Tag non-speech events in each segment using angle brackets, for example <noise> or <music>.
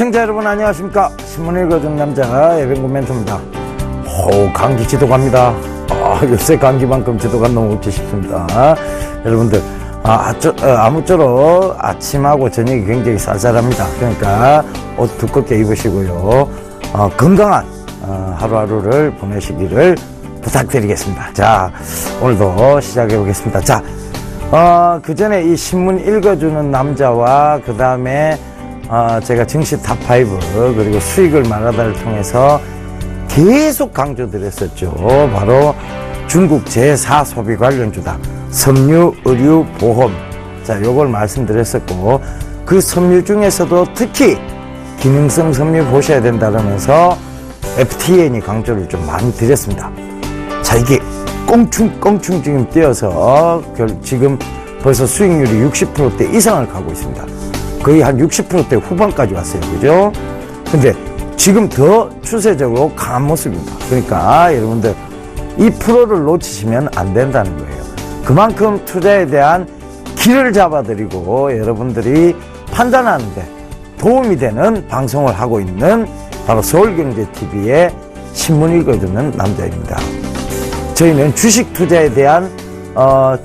시청자 여러분 안녕하십니까? 신문 읽어준 남자 예병구 멘토입니다. 오 감기 지도갑니다. 아 요새 감기만큼 지도가 너무 없지 싶습니다. 여러분들 아, 아쪼, 어, 아무쪼록 아침하고 저녁이 굉장히 쌀쌀합니다. 그러니까 옷 두껍게 입으시고요. 어, 건강한 어, 하루하루를 보내시기를 부탁드리겠습니다. 자 오늘도 시작해 보겠습니다. 자 어, 그 전에 이 신문 읽어주는 남자와 그 다음에 어, 제가 증시 탑5 그리고 수익을 말하다를 통해서 계속 강조드렸었죠. 바로 중국 제4 소비 관련주다. 섬유, 의류, 보험. 자, 요걸 말씀드렸었고, 그 섬유 중에서도 특히 기능성 섬유 보셔야 된다면서 FTN이 강조를 좀 많이 드렸습니다. 자, 이게 꽁충꽁충 지금 뛰어서 결- 지금 벌써 수익률이 60%대 이상을 가고 있습니다. 거의 한 60%대 후반까지 왔어요. 그죠? 근데 지금 더 추세적으로 강한 모습입니다. 그러니까 여러분들 이 프로를 놓치시면 안 된다는 거예요. 그만큼 투자에 대한 길을 잡아드리고 여러분들이 판단하는데 도움이 되는 방송을 하고 있는 바로 서울경제TV의 신문 읽어주는 남자입니다. 저희는 주식 투자에 대한 어,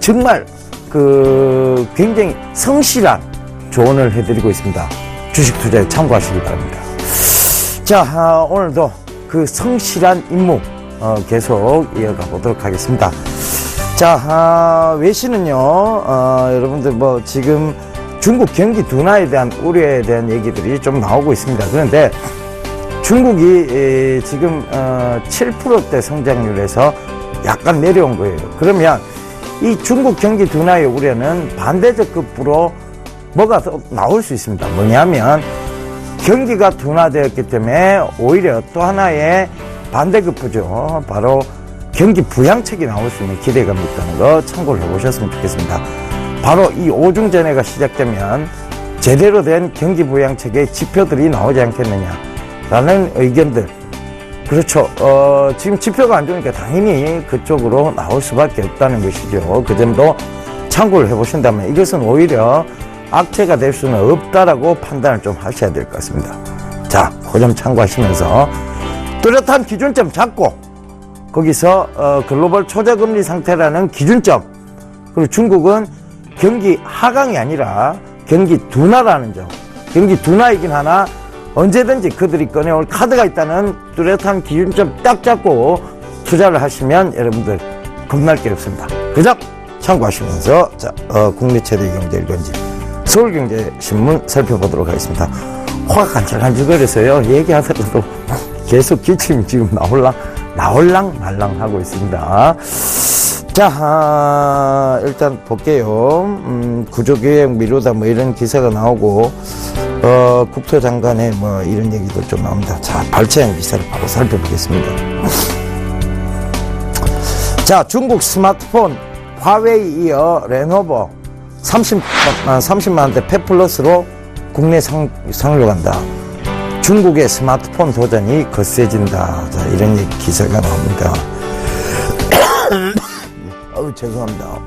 정말 그 굉장히 성실한 조언을 해드리고 있습니다. 주식 투자에 참고하시기 바랍니다. 자 아, 오늘도 그 성실한 임무 어, 계속 이어가 보도록 하겠습니다. 자 아, 외신은요 어, 여러분들 뭐 지금 중국 경기 둔화에 대한 우려에 대한 얘기들이 좀 나오고 있습니다. 그런데 중국이 에, 지금 어, 7%대 성장률에서 약간 내려온 거예요. 그러면 이 중국 경기 둔화의 우려는 반대적 급부로 뭐가 더 나올 수 있습니다. 뭐냐면 경기가 둔화되었기 때문에 오히려 또 하나의 반대급부죠. 바로 경기 부양책이 나올 수 있는 기대감이 있다는 거 참고를 해보셨으면 좋겠습니다. 바로 이 오중전해가 시작되면 제대로 된 경기 부양책의 지표들이 나오지 않겠느냐라는 의견들. 그렇죠. 어, 지금 지표가 안 좋으니까 당연히 그쪽으로 나올 수밖에 없다는 것이죠. 그 점도 참고를 해보신다면 이것은 오히려 악재가 될 수는 없다라고 판단을 좀 하셔야 될 것 같습니다. 자, 그 점 참고하시면서 뚜렷한 기준점 잡고 거기서 어, 글로벌 초저금리 상태라는 기준점 그리고 중국은 경기 하강이 아니라 경기 둔화라는 점 경기 둔화이긴 하나 언제든지 그들이 꺼내올 카드가 있다는 뚜렷한 기준점 딱 잡고 투자를 하시면 여러분들 겁날 게 없습니다. 그점 참고하시면서 자, 어, 국내 최대 경제일간지 서울경제신문 살펴보도록 하겠습니다. 화가 간질간질거려서요. 얘기하더라도 계속 기침이 지금 나올랑, 나올랑 말랑 하고 있습니다. 자, 아, 일단 볼게요. 음, 구조개혁 미루다 뭐 이런 기사가 나오고, 어, 국토장관의 뭐 이런 얘기도 좀 나옵니다. 자, 발췌한 기사를 바로 살펴보겠습니다. 자, 중국 스마트폰 화웨이 이어 레노버 30, 30만 원대 페플러스로 국내 상, 상륙한다. 중국의 스마트폰 도전이 거세진다. 자, 이런 기사가 나옵니다. <coughs> 어우, 죄송합니다.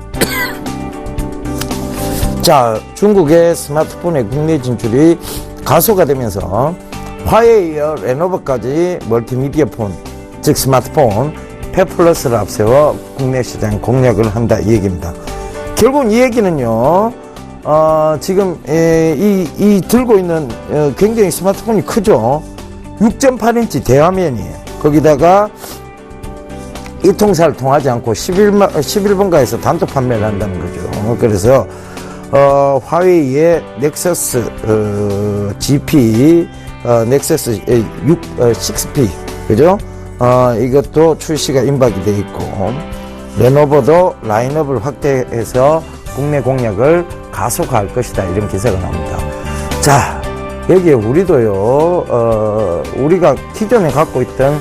<coughs> 자, 중국의 스마트폰의 국내 진출이 가소가 되면서 화웨이 이어 레노버까지 멀티미디어 폰, 즉 스마트폰 페플러스를 앞세워 국내 시장 공략을 한다 이 얘기입니다. 결국 이 얘기는요, 어, 지금 에, 이, 이 들고 있는 어, 굉장히 스마트폰이 크죠. 6.8인치 대화면이에요. 거기다가 이 통사를 통하지 않고 11만, 11번가에서 단독 판매를 한다는 거죠. 그래서, 어, 화웨이의 넥서스, 어, GP, 어, 넥서스 6, 어, 6P, 그죠? 어, 이것도 출시가 임박이 돼 있고, 레노버도 라인업을 확대해서 국내 공략을 가속화할 것이다. 이런 기사가 나옵니다. 자, 여기에 우리도요, 어, 우리가 기존에 갖고 있던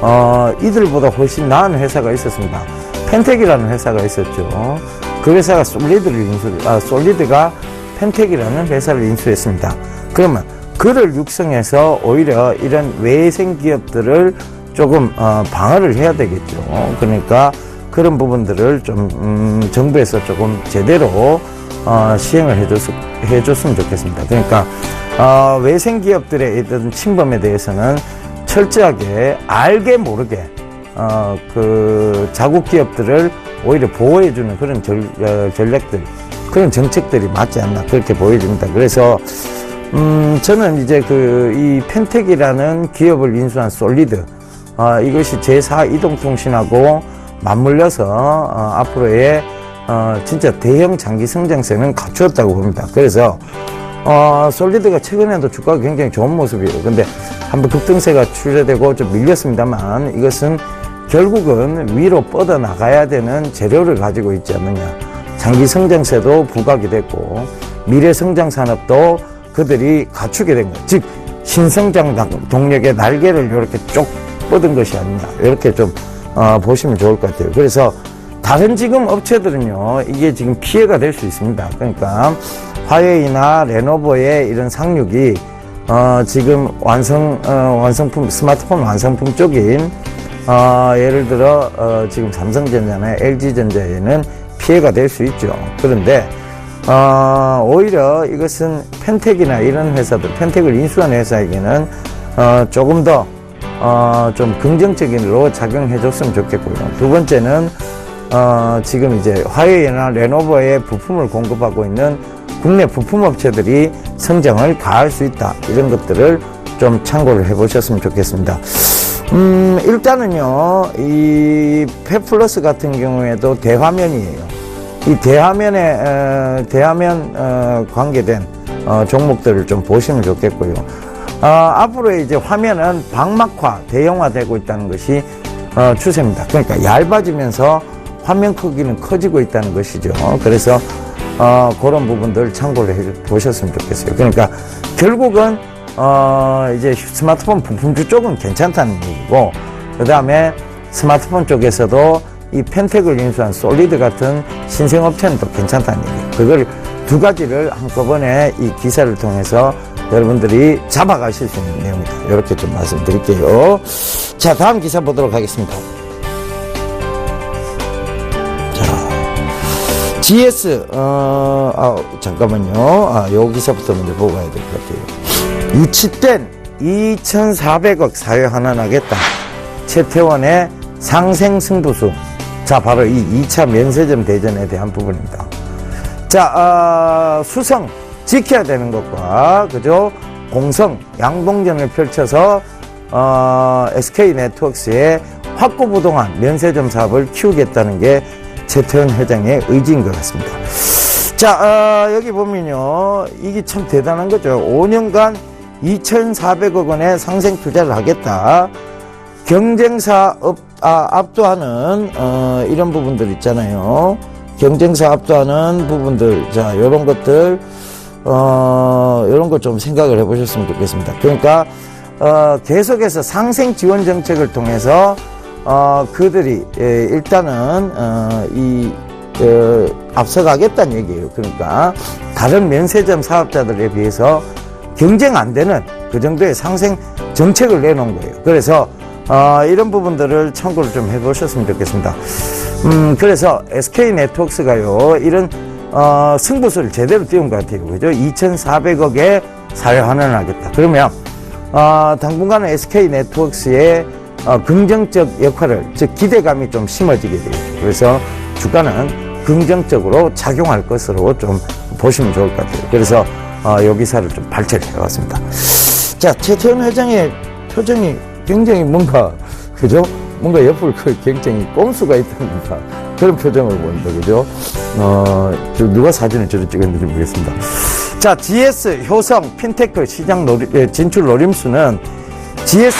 어, 이들보다 훨씬 나은 회사가 있었습니다. 펜텍이라는 회사가 있었죠. 그 회사가 솔리드를 인수, 아, 솔리드가 펜텍이라는 회사를 인수했습니다. 그러면 그를 육성해서 오히려 이런 외생 기업들을 조금 어, 방어를 해야 되겠죠. 그러니까 그 그런 부분들을 좀 음, 정부에서 조금 제대로 어, 시행을 해줬, 해줬으면 좋겠습니다. 그러니까 어, 외생 기업들의 어떤 침범에 대해서는 철저하게 알게 모르게 어, 그 자국 기업들을 오히려 보호해주는 그런 절, 어, 전략들, 그런 정책들이 맞지 않나 그렇게 보여집니다. 그래서 음, 저는 이제 그 이 펜텍이라는 기업을 인수한 솔리드 어, 이것이 제4 이동통신하고 맞물려서 어, 앞으로의 어, 진짜 대형 장기 성장세는 갖추었다고 봅니다. 그래서 어, 솔리드가 최근에도 주가가 굉장히 좋은 모습이에요. 근데 한번 급등세가 출제되고 좀 밀렸습니다만 이것은 결국은 위로 뻗어 나가야 되는 재료를 가지고 있지 않느냐. 장기 성장세도 부각이 됐고 미래 성장 산업도 그들이 갖추게 된 거예요. 즉 신성장 동력의 날개를 이렇게 쭉 뻗은 것이 아니냐. 이렇게 좀 어, 보시면 좋을 것 같아요. 그래서 다른 지금 업체들은요, 이게 지금 피해가 될 수 있습니다. 그러니까 화웨이나 레노버의 이런 상륙이 어, 지금 완성 어, 완성품 스마트폰 완성품 쪽인 어, 예를 들어 어, 지금 삼성전자나 LG전자에는 피해가 될 수 있죠. 그런데 어, 오히려 이것은 펜텍이나 이런 회사들, 펜텍을 인수한 회사에게는 어, 조금 더 어, 좀 긍정적인 로 작용해 줬으면 좋겠고요. 두 번째는 어, 지금 이제 화웨이나 레노버에 부품을 공급하고 있는 국내 부품 업체들이 성장을 가할 수 있다. 이런 것들을 좀 참고를 해 보셨으면 좋겠습니다. 음, 일단은요, 이 페플러스 같은 경우에도 대화면이에요. 이 대화면에, 어, 대화면, 어, 관계된, 어, 종목들을 좀 보시면 좋겠고요. 어, 앞으로 이제 화면은 방막화, 대형화되고 있다는 것이, 어, 추세입니다. 그러니까 얇아지면서 화면 크기는 커지고 있다는 것이죠. 그래서, 어, 그런 부분들 참고를 해 보셨으면 좋겠어요. 그러니까 결국은 어, 이제 스마트폰 부품주 쪽은 괜찮다는 얘기고, 그 다음에 스마트폰 쪽에서도 이 펜텍을 인수한 솔리드 같은 신생업체는 또 괜찮다는 얘기예요. 그걸 두 가지를 한꺼번에 이 기사를 통해서 여러분들이 잡아가실 수 있는 내용이다. 이렇게 좀 말씀드릴게요. 자, 다음 기사 보도록 하겠습니다. 자, GS, 어, 아, 잠깐만요. 아, 요 기사부터 먼저 보고 가야 될 것 같아요. 유치된 2,400억 사회 환원하겠다. 최태원의 상생 승부수. 자, 바로 이 2차 면세점 대전에 대한 부분입니다. 자, 어, 수성 지켜야 되는 것과 그죠? 공성 양봉전을 펼쳐서 어, SK 네트워크스의 확고부동한 면세점 사업을 키우겠다는 게 최태원 회장의 의지인 것 같습니다. 자, 어, 여기 보면요. 이게 참 대단한 거죠. 5년간 2,400억 원의 상생 투자를 하겠다. 경쟁사 업, 아, 압도하는, 어, 이런 부분들 있잖아요. 경쟁사 압도하는 부분들. 자, 요런 것들, 어, 요런 것좀 생각을 해 보셨으면 좋겠습니다. 그러니까, 어, 계속해서 상생 지원 정책을 통해서, 어, 그들이, 예, 일단은, 어, 이, 어, 앞서가겠다는 얘기예요. 그러니까 다른 면세점 사업자들에 비해서 경쟁 안 되는 그 정도의 상생 정책을 내놓은 거예요. 그래서 어, 이런 부분들을 참고를 좀 해보셨으면 좋겠습니다. 음, 그래서 SK 네트워크스가요 이런 어, 승부수를 제대로 띄운 것 같아요. 그죠? 2,400억에 사회 환원을 하겠다. 그러면 어, 당분간은 SK 네트워크스의 어, 긍정적 역할을 즉 기대감이 좀 심어지게 돼요. 그래서 주가는 긍정적으로 작용할 것으로 좀 보시면 좋을 것 같아요. 그래서 어, 요 기사를 좀 발췌를 해봤습니다. 자, 최태원 회장의 표정이 굉장히 뭔가 그죠? 뭔가 옆을 그 굉장히 꼼수가 있답니다. 그런 표정을 보인다, 그죠? 어, 저 누가 사진을 저를 찍었는지 모르겠습니다. 자, GS 효성 핀테크 시장 노리, 예, 진출 노림수는 GS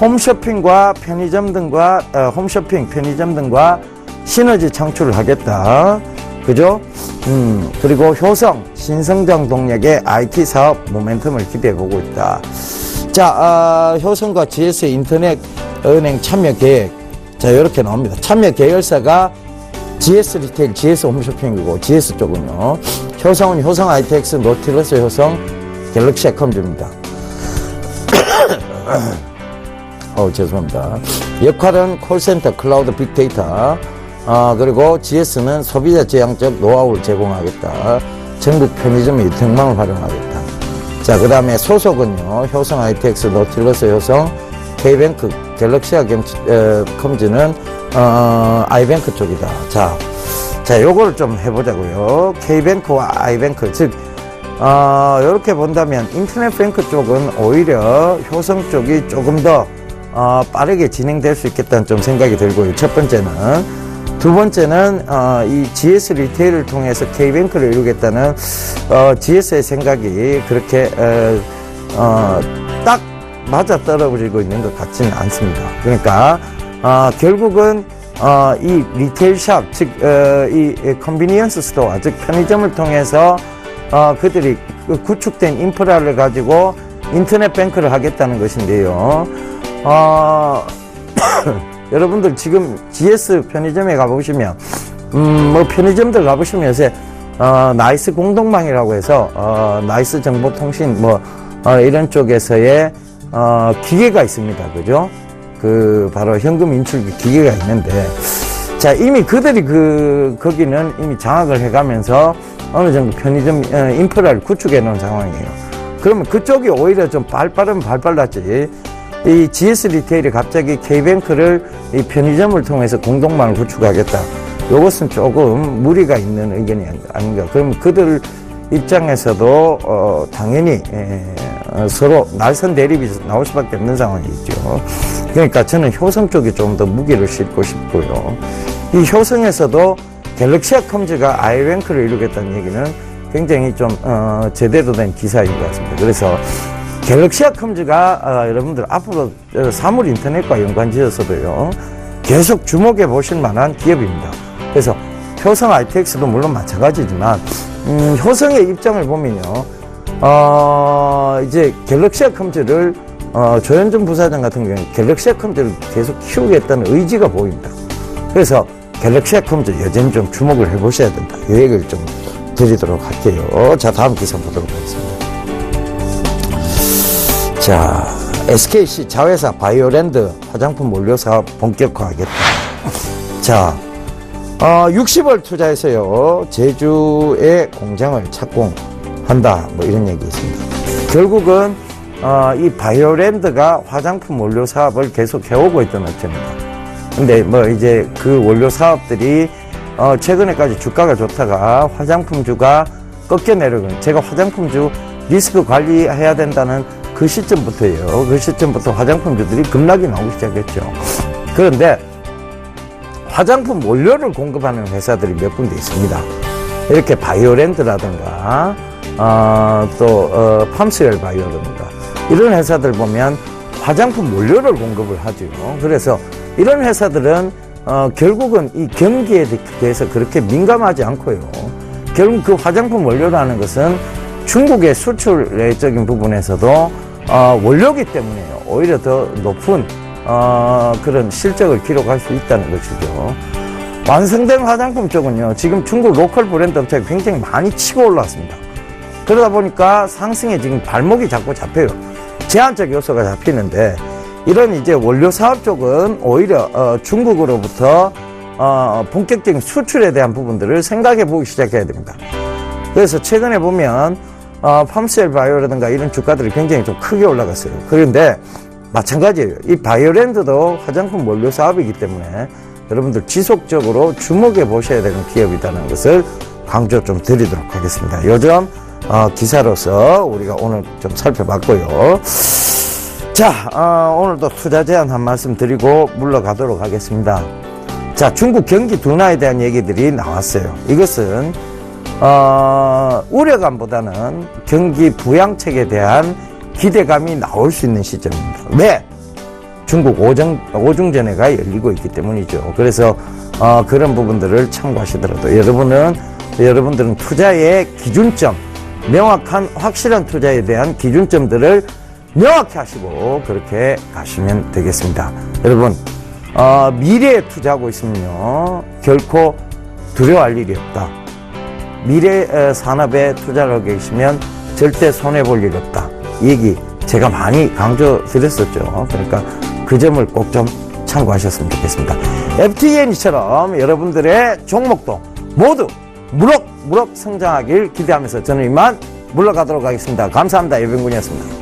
홈쇼핑과 편의점 등과 어, 홈쇼핑 편의점 등과 시너지 창출을 하겠다. 그죠? 음, 그리고 효성, 신성장 동력의 IT 사업 모멘텀을 기대해 보고 있다. 자, 아, 효성과 GS 인터넷 은행 참여 계획. 자, 이렇게 나옵니다. 참여 계열사가 GS 리테일, GS 홈쇼핑이고, GS 쪽은요. 효성은 효성 ITX, 노틸러스 효성, 갤럭시 에컴즈입니다. <coughs> 어 죄송합니다. 역할은 콜센터, 클라우드, 빅데이터, 어, 그리고 GS는 소비자 지향적 노하우를 제공하겠다. 전국 편의점 유통망을 활용하겠다. 자, 그 다음에 소속은요, 효성 ITX, 노틸러스 효성, K뱅크, 갤럭시아 겸, 어, 컴즈는, 어, 아이뱅크 쪽이다. 자, 자, 요걸 좀 해보자고요. K뱅크와 아이뱅크, 즉, 어, 이렇게 본다면 인터넷 뱅크 쪽은 오히려 효성 쪽이 조금 더 어, 빠르게 진행될 수 있겠다는 좀 생각이 들고요. 첫 번째는 두 번째는 어, 이 GS 리테일을 통해서 K뱅크를 이루겠다는 어, GS의 생각이 그렇게 어, 어, 딱 맞아 떨어지고 있는 것 같지는 않습니다. 그러니까 어, 결국은 어, 이 리테일샵 즉 어, 이 컨비니언스 스토어 즉 편의점을 통해서 어, 그들이 그 구축된 인프라를 가지고 인터넷 뱅크를 하겠다는 것인데요. 어, <coughs> 여러분들 지금 GS 편의점에 가보시면, 음, 뭐 편의점들 가보시면 요새, 어, 나이스 공동망이라고 해서, 어, 나이스 정보통신, 뭐, 어, 이런 쪽에서의, 어, 기계가 있습니다. 그죠? 그, 바로 현금 인출 기계가 있는데, 자, 이미 그들이 그, 거기는 이미 장악을 해가면서 어느 정도 편의점 어, 인프라를 구축해 놓은 상황이에요. 그러면 그쪽이 오히려 좀 발빠르면 발빨랐지. 이 GS 리테일이 갑자기 K뱅크를 이 편의점을 통해서 공동망을 구축하겠다. 이것은 조금 무리가 있는 의견이 아닌가. 그럼 그들 입장에서도 어, 당연히 에, 어, 서로 날선 대립이 나올 수밖에 없는 상황이죠. 그러니까 저는 효성 쪽에 좀 더 무게를 싣고 싶고요. 이 효성에서도 갤럭시아 컴즈가 아이뱅크를 이루겠다는 얘기는 굉장히 좀 어, 제대로 된 기사인 것 같습니다. 그래서 갤럭시아 컴즈가 어, 여러분들 앞으로 어, 사물 인터넷과 연관지어서도요 계속 주목해 보실 만한 기업입니다. 그래서 효성 ITX도 물론 마찬가지지만 음, 효성의 입장을 보면요 어, 이제 갤럭시아 컴즈를 어, 조현준 부사장 같은 경우에 갤럭시아 컴즈를 계속 키우겠다는 의지가 보입니다. 그래서 갤럭시아 컴즈 여전히 좀 주목을 해보셔야 된다. 이 얘기를 좀 드리도록 할게요. 자, 다음 기사 보도록 하겠습니다. 자, SKC 자회사 바이오랜드 화장품 원료 사업 본격화하겠다. 자, 어, 60을 투자해서요, 제주에 공장을 착공 한다. 뭐 이런 얘기 있습니다. 결국은, 어, 이 바이오랜드가 화장품 원료 사업을 계속 해오고 있던 업체입니다. 근데 뭐 이제 그 원료 사업들이 어, 최근에까지 주가가 좋다가 화장품주가 꺾여 내려간 제가 화장품주 리스크 관리해야 된다는 그 시점부터예요. 그 시점부터 화장품주들이 급락이 나오기 시작했죠. 그런데 화장품 원료를 공급하는 회사들이 몇 군데 있습니다. 이렇게 바이오랜드라든가 어, 또 어, 팜스웰 바이오라든가 이런 회사들 보면 화장품 원료를 공급을 하죠. 그래서 이런 회사들은 어, 결국은 이 경기에 대해서 그렇게 민감하지 않고요. 결국 그 화장품 원료라는 것은 중국의 수출적인 부분에서도 어, 원료기 때문에 오히려 더 높은 어, 그런 실적을 기록할 수 있다는 것이죠. 완성된 화장품 쪽은요, 지금 중국 로컬 브랜드 업체가 굉장히 많이 치고 올라왔습니다. 그러다 보니까 상승에 지금 발목이 자꾸 잡혀요. 제한적 요소가 잡히는데, 이런 이제 원료 사업 쪽은 오히려 어, 중국으로부터 어, 본격적인 수출에 대한 부분들을 생각해 보기 시작해야 됩니다. 그래서 최근에 보면 어, 팜셀 바이오라든가 이런 주가들이 굉장히 좀 크게 올라갔어요. 그런데 마찬가지예요. 이 바이오랜드도 화장품 원료 사업이기 때문에 여러분들 지속적으로 주목해 보셔야 되는 기업이라는 것을 강조 좀 드리도록 하겠습니다. 요즘 어, 기사로서 우리가 오늘 좀 살펴봤고요. 자, 어, 오늘도 투자 제안 한 말씀 드리고 물러가도록 하겠습니다. 자, 중국 경기 둔화에 대한 얘기들이 나왔어요. 이것은 어, 우려감보다는 경기 부양책에 대한 기대감이 나올 수 있는 시점입니다. 왜? 중국 오정, 오중전회가 열리고 있기 때문이죠. 그래서 어, 그런 부분들을 참고하시더라도 여러분은 여러분들은 투자의 기준점, 명확한 확실한 투자에 대한 기준점들을 명확히 하시고 그렇게 가시면 되겠습니다. 여러분 어, 미래에 투자하고 있으면요 결코 두려워할 일이 없다. 미래 에, 산업에 투자를 하고 계시면 절대 손해 볼 일 없다. 이 얘기 제가 많이 강조 드렸었죠. 그러니까 그 점을 꼭 좀 참고하셨으면 좋겠습니다. FTN이처럼 여러분들의 종목도 모두 무럭 무럭 성장하길 기대하면서 저는 이만 물러가도록 하겠습니다. 감사합니다. 예병군이었습니다.